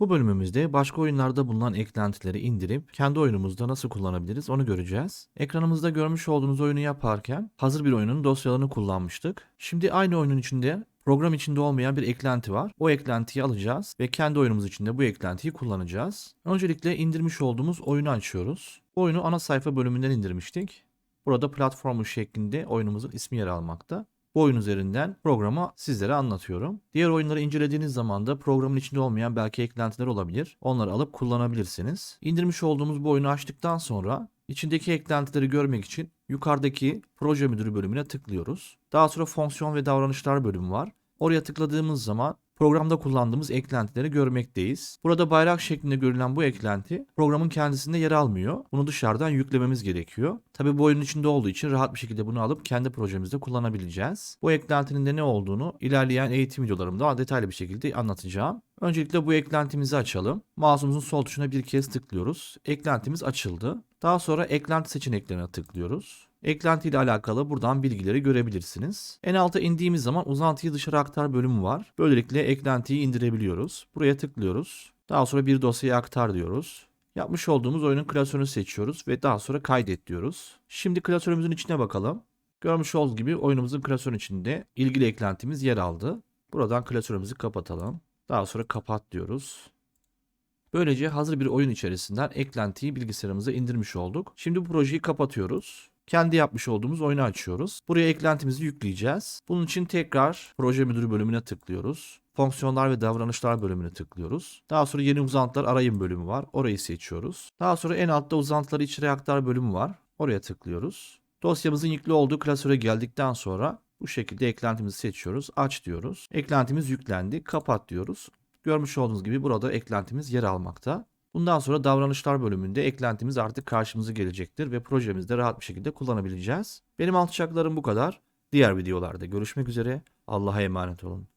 Bu bölümümüzde başka oyunlarda bulunan eklentileri indirip kendi oyunumuzda nasıl kullanabiliriz onu göreceğiz. Ekranımızda görmüş olduğunuz oyunu yaparken hazır bir oyunun dosyalarını kullanmıştık. Şimdi aynı oyunun içinde program içinde olmayan bir eklenti var. O eklentiyi alacağız ve kendi oyunumuz içinde bu eklentiyi kullanacağız. Öncelikle indirmiş olduğumuz oyunu açıyoruz. Bu oyunu ana sayfa bölümünden indirmiştik. Burada platformu şeklinde oyunumuzun ismi yer almakta. Bu oyun üzerinden programı sizlere anlatıyorum. Diğer oyunları incelediğiniz zaman da programın içinde olmayan belki eklentiler olabilir. Onları alıp kullanabilirsiniz. İndirmiş olduğumuz bu oyunu açtıktan sonra içindeki eklentileri görmek için yukarıdaki proje müdürü bölümüne tıklıyoruz. Daha sonra fonksiyon ve davranışlar bölümü var. Oraya tıkladığımız zaman programda kullandığımız eklentileri görmekteyiz. Burada bayrak şeklinde görülen bu eklenti programın kendisinde yer almıyor. Bunu dışarıdan yüklememiz gerekiyor. Tabi bu oyunun içinde olduğu için rahat bir şekilde bunu alıp kendi projemizde kullanabileceğiz. Bu eklentinin de ne olduğunu ilerleyen eğitim videolarımda detaylı bir şekilde anlatacağım. Öncelikle bu eklentimizi açalım. Mouse'umuzun sol tuşuna bir kez tıklıyoruz. Eklentimiz açıldı. Daha sonra eklenti seçeneklerine tıklıyoruz. Eklenti ile alakalı buradan bilgileri görebilirsiniz. En alta indiğimiz zaman uzantıyı dışarı aktar bölümü var. Böylelikle eklentiyi indirebiliyoruz. Buraya tıklıyoruz. Daha sonra bir dosyaya aktar diyoruz. Yapmış olduğumuz oyunun klasörünü seçiyoruz ve daha sonra kaydet diyoruz. Şimdi klasörümüzün içine bakalım. Görmüş olduğunuz gibi oyunumuzun klasörün içinde ilgili eklentimiz yer aldı. Buradan klasörümüzü kapatalım. Daha sonra kapat diyoruz. Böylece hazır bir oyun içerisinden eklentiyi bilgisayarımıza indirmiş olduk. Şimdi bu projeyi kapatıyoruz. Kendi yapmış olduğumuz oyunu açıyoruz. Buraya eklentimizi yükleyeceğiz. Bunun için tekrar proje müdürü bölümüne tıklıyoruz. Fonksiyonlar ve davranışlar bölümüne tıklıyoruz. Daha sonra yeni uzantılar arayın bölümü var. Orayı seçiyoruz. Daha sonra en altta uzantıları içeri aktar bölümü var. Oraya tıklıyoruz. Dosyamızın yüklü olduğu klasöre geldikten sonra bu şekilde eklentimizi seçiyoruz. Aç diyoruz. Eklentimiz yüklendi. Kapat diyoruz. Görmüş olduğunuz gibi burada eklentimiz yer almakta. Bundan sonra davranışlar bölümünde eklentimiz artık karşımıza gelecektir ve projemizde rahat bir şekilde kullanabileceğiz. Benim anlatacaklarım bu kadar. Diğer videolarda görüşmek üzere. Allah'a emanet olun.